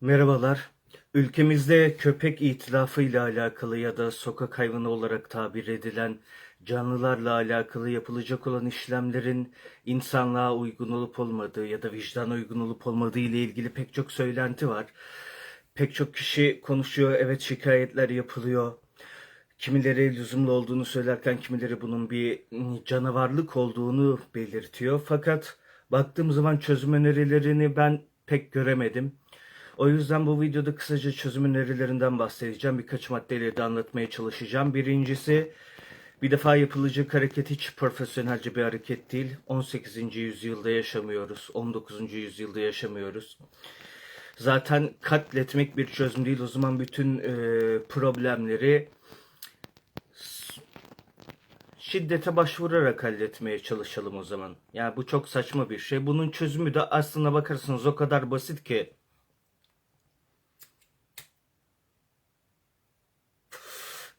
Merhabalar. Ülkemizde köpek itilafı ile alakalı ya da sokak hayvanı olarak tabir edilen canlılarla alakalı yapılacak olan işlemlerin insanlığa uygun olup olmadığı ya da vicdana uygun olup olmadığı ile ilgili pek çok söylenti var. Pek çok kişi konuşuyor, evet şikayetler yapılıyor. Kimileri lüzumlu olduğunu söylerken kimileri bunun bir canavarlık olduğunu belirtiyor. Fakat baktığım zaman çözüm önerilerini ben pek göremedim. O yüzden bu videoda kısaca çözüm önerilerinden bahsedeceğim. Birkaç maddeleri de anlatmaya çalışacağım. Birincisi bir defa yapılacak hareket hiç profesyonelce bir hareket değil. 18. yüzyılda yaşamıyoruz. 19. yüzyılda yaşamıyoruz. Zaten katletmek bir çözüm değil. O zaman bütün e, problemleri şiddete başvurarak halletmeye çalışalım o zaman. Yani bu çok saçma bir şey. Bunun çözümü de aslına bakarsanız o kadar basit ki.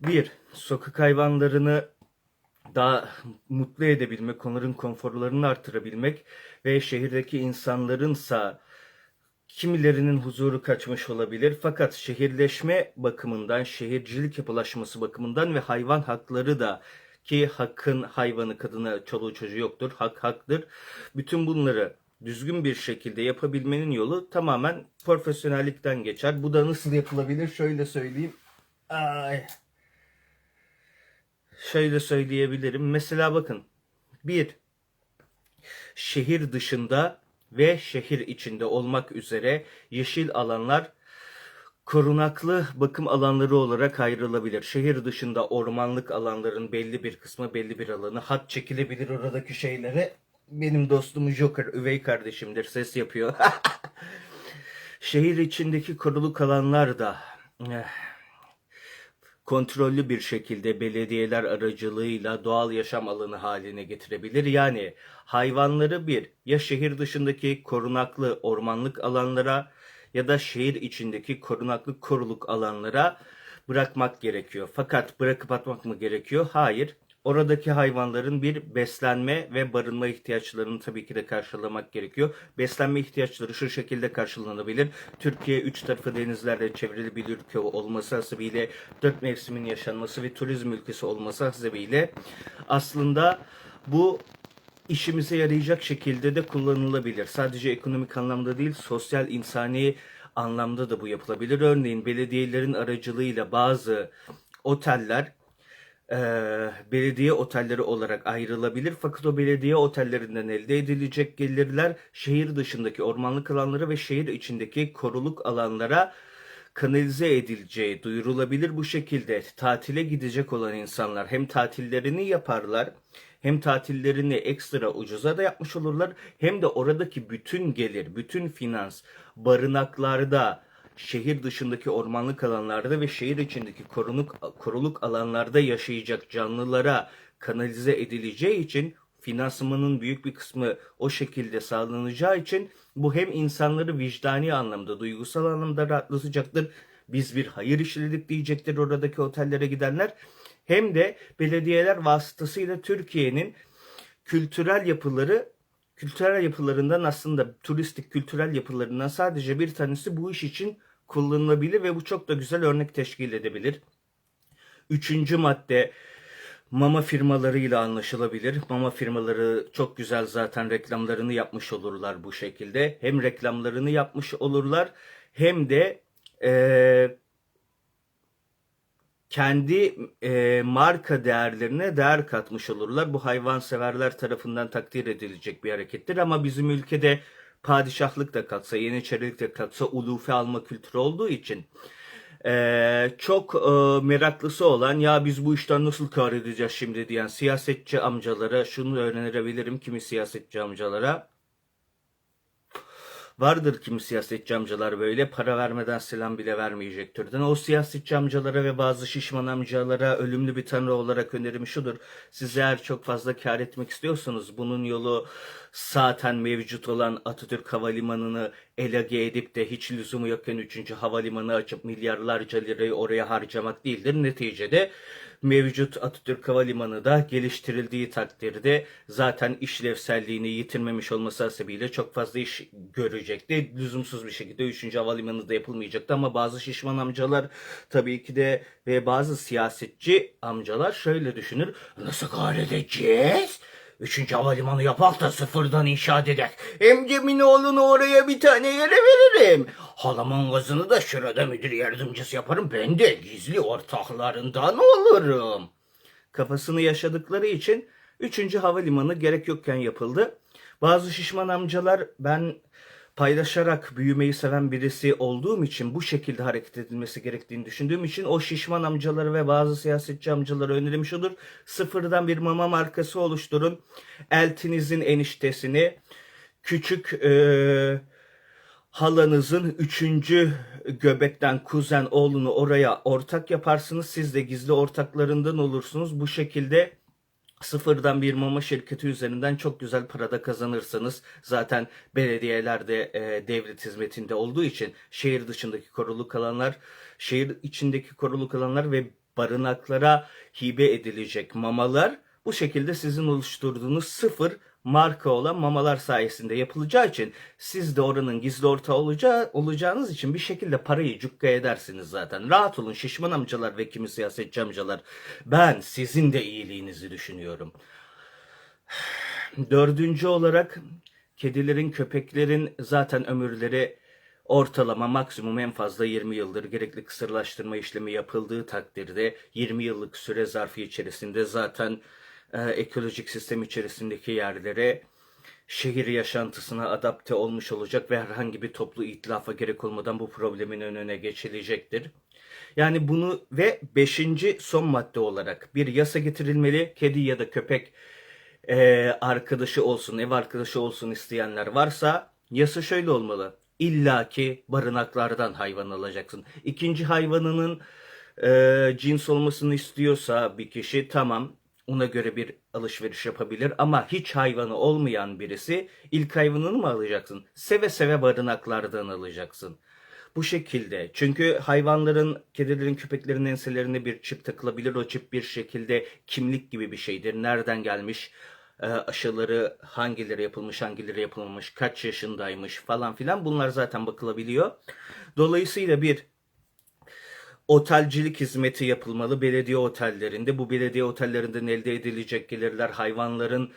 Bir, sokak hayvanlarını daha mutlu edebilmek, onların konforlarını artırabilmek ve şehirdeki insanlarınsa kimilerinin huzuru kaçmış olabilir. Fakat şehirleşme bakımından, şehircilik yapılaşması bakımından ve hayvan hakları da ki hakkın hayvanı, kadına, çoluğu çocuğu yoktur. Hak haktır. Bütün bunları düzgün bir şekilde yapabilmenin yolu tamamen profesyonellikten geçer. Bu da nasıl yapılabilir? Şöyle söyleyeyim. Ay. Şöyle söyleyebilirim. Mesela bakın. Bir, şehir dışında ve şehir içinde olmak üzere yeşil alanlar korunaklı bakım alanları olarak ayrılabilir. Şehir dışında ormanlık alanların belli bir kısmı, belli bir alanı hat çekilebilir oradaki şeylere. Benim dostum Joker, üvey kardeşimdir, ses yapıyor. Şehir içindeki koruluk alanlar da eh, kontrollü bir şekilde belediyeler aracılığıyla doğal yaşam alanı haline getirebilir. Yani hayvanları bir ya şehir dışındaki korunaklı ormanlık alanlara ya da şehir içindeki korunaklı koruluk alanlara bırakmak gerekiyor. Fakat bırakıp atmak mı gerekiyor? Hayır. Oradaki hayvanların bir beslenme ve barınma ihtiyaçlarını tabii ki de karşılamak gerekiyor. Beslenme ihtiyaçları şu şekilde karşılanabilir. Türkiye üç tarafı denizlerle çevrili bir ülke olması hasebiyle dört mevsimin yaşanması ve turizm ülkesi olması hasebiyle aslında bu işimize yarayacak şekilde de kullanılabilir. Sadece ekonomik anlamda değil, sosyal insani anlamda da bu yapılabilir. Örneğin belediyelerin aracılığıyla bazı oteller e, belediye otelleri olarak ayrılabilir. Fakat o belediye otellerinden elde edilecek gelirler şehir dışındaki ormanlık alanlara ve şehir içindeki koruluk alanlara kanalize edileceği duyurulabilir. Bu şekilde tatile gidecek olan insanlar hem tatillerini yaparlar hem tatillerini ekstra ucuza da yapmış olurlar hem de oradaki bütün gelir, bütün finans barınaklarda, şehir dışındaki ormanlık alanlarda ve şehir içindeki korunuk, koruluk alanlarda yaşayacak canlılara kanalize edileceği için finansmanın büyük bir kısmı o şekilde sağlanacağı için bu hem insanları vicdani anlamda, duygusal anlamda rahatlatacaktır. Biz bir hayır işledik diyecektir oradaki otellere gidenler. Hem de belediyeler vasıtasıyla Türkiye'nin kültürel yapıları kültürel yapılarından aslında turistik kültürel yapılarından sadece bir tanesi bu iş için kullanılabilir ve bu çok da güzel örnek teşkil edebilir. Üçüncü madde mama firmalarıyla anlaşılabilir. Mama firmaları çok güzel zaten reklamlarını yapmış olurlar bu şekilde. Hem reklamlarını yapmış olurlar hem de eee kendi e, marka değerlerine değer katmış olurlar. Bu hayvanseverler tarafından takdir edilecek bir harekettir ama bizim ülkede padişahlık da katsa, yeniçerilik de katsa ulufe alma kültürü olduğu için e, çok e, meraklısı olan ya biz bu işten nasıl kar edeceğiz şimdi? diyen siyasetçi amcalara şunu öğrenebilirim kimi siyasetçi amcalara Vardır kimi siyasetçi amcalar böyle para vermeden selam bile vermeyecek türden. O siyasetçi amcalara ve bazı şişman amcalara ölümlü bir tanrı olarak önerim şudur. Siz eğer çok fazla kar etmek istiyorsanız bunun yolu zaten mevcut olan Atatürk Havalimanı'nı elage edip de hiç lüzumu yokken 3. havalimanı açıp milyarlarca lirayı oraya harcamak değildir. Neticede mevcut Atatürk Havalimanı da geliştirildiği takdirde zaten işlevselliğini yitirmemiş olması hasebiyle çok fazla iş görecekti. Lüzumsuz bir şekilde 3. havalimanı da yapılmayacaktı ama bazı şişman amcalar tabii ki de ve bazı siyasetçi amcalar şöyle düşünür. Nasıl halledeceğiz? Üçüncü havalimanı yapak da sıfırdan inşaat edek. Hem Ceminoğlu'nu oraya bir tane yere veririm. Halamın kızını da şurada müdür yardımcısı yaparım. Ben de gizli ortaklarından olurum. Kafasını yaşadıkları için üçüncü havalimanı gerek yokken yapıldı. Bazı şişman amcalar ben paylaşarak büyümeyi seven birisi olduğum için bu şekilde hareket edilmesi gerektiğini düşündüğüm için o şişman amcaları ve bazı siyasetçi amcalara önerim şudur. Sıfırdan bir mama markası oluşturun. Eltinizin eniştesini küçük eee halanızın üçüncü göbekten kuzen oğlunu oraya ortak yaparsınız. Siz de gizli ortaklarından olursunuz. Bu şekilde sıfırdan bir mama şirketi üzerinden çok güzel parada kazanırsınız. Zaten belediyeler de e, devlet hizmetinde olduğu için şehir dışındaki koruluk alanlar, şehir içindeki koruluk alanlar ve barınaklara hibe edilecek mamalar bu şekilde sizin oluşturduğunuz sıfır marka olan mamalar sayesinde yapılacağı için siz de oranın gizli ortağı olacağı, olacağınız için bir şekilde parayı cukka edersiniz zaten. Rahat olun şişman amcalar ve kimi siyasetçi amcalar. Ben sizin de iyiliğinizi düşünüyorum. Dördüncü olarak kedilerin, köpeklerin zaten ömürleri ortalama maksimum en fazla 20 yıldır gerekli kısırlaştırma işlemi yapıldığı takdirde 20 yıllık süre zarfı içerisinde zaten e, ekolojik sistem içerisindeki yerlere şehir yaşantısına adapte olmuş olacak ve herhangi bir toplu itlafa gerek olmadan bu problemin önüne geçilecektir. Yani bunu ve beşinci son madde olarak bir yasa getirilmeli. Kedi ya da köpek e, arkadaşı olsun, ev arkadaşı olsun isteyenler varsa yasa şöyle olmalı. İlla ki barınaklardan hayvan alacaksın. İkinci hayvanının e, cins olmasını istiyorsa bir kişi tamam ona göre bir alışveriş yapabilir ama hiç hayvanı olmayan birisi ilk hayvanını mı alacaksın? Seve seve barınaklardan alacaksın. Bu şekilde. Çünkü hayvanların, kedilerin, köpeklerin enselerine bir çip takılabilir. O çip bir şekilde kimlik gibi bir şeydir. Nereden gelmiş, e, aşıları hangileri yapılmış, hangileri yapılmamış, kaç yaşındaymış falan filan bunlar zaten bakılabiliyor. Dolayısıyla bir otelcilik hizmeti yapılmalı belediye otellerinde. Bu belediye otellerinden elde edilecek gelirler hayvanların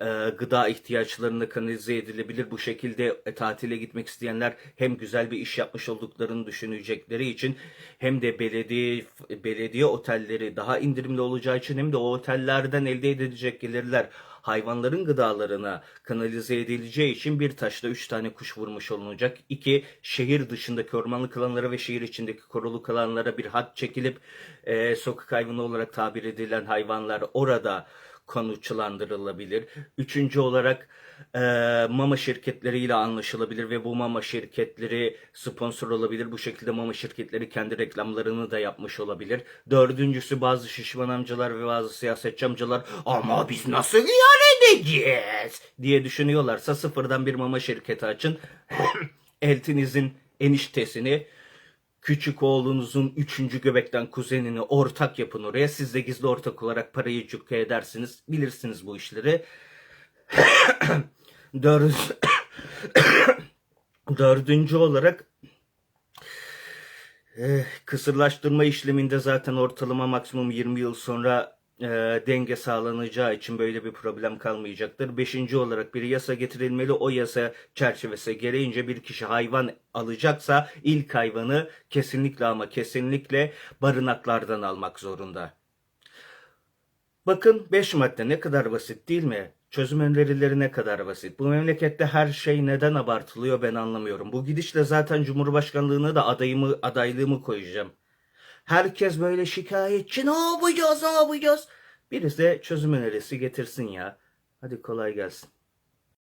e, gıda ihtiyaçlarını kanalize edilebilir. Bu şekilde e, tatile gitmek isteyenler hem güzel bir iş yapmış olduklarını düşünecekleri için hem de belediye belediye otelleri daha indirimli olacağı için hem de o otellerden elde edilecek gelirler hayvanların gıdalarına kanalize edileceği için bir taşla üç tane kuş vurmuş olunacak. İki, şehir dışındaki ormanlık alanlara ve şehir içindeki koruluk alanlara bir hat çekilip e, sokak hayvanı olarak tabir edilen hayvanlar orada konuçlandırılabilir. Üçüncü olarak e, mama şirketleriyle anlaşılabilir ve bu mama şirketleri sponsor olabilir. Bu şekilde mama şirketleri kendi reklamlarını da yapmış olabilir. Dördüncüsü bazı şişman amcalar ve bazı siyasetçi amcalar ama biz nasıl iade edeceğiz diye düşünüyorlarsa sıfırdan bir mama şirketi açın. Eltinizin eniştesini küçük oğlunuzun üçüncü göbekten kuzenini ortak yapın oraya. Siz de gizli ortak olarak parayı cukka edersiniz. Bilirsiniz bu işleri. Dördüncü, dördüncü olarak eh, kısırlaştırma işleminde zaten ortalama maksimum 20 yıl sonra e, denge sağlanacağı için böyle bir problem kalmayacaktır. Beşinci olarak bir yasa getirilmeli. O yasa çerçevesi gereğince bir kişi hayvan alacaksa ilk hayvanı kesinlikle ama kesinlikle barınaklardan almak zorunda. Bakın 5 madde ne kadar basit değil mi? Çözüm önerileri ne kadar basit. Bu memlekette her şey neden abartılıyor ben anlamıyorum. Bu gidişle zaten Cumhurbaşkanlığına da adayımı, adaylığımı koyacağım. Herkes böyle şikayetçi ne yapacağız ne yapacağız. Birisi de çözüm önerisi getirsin ya. Hadi kolay gelsin.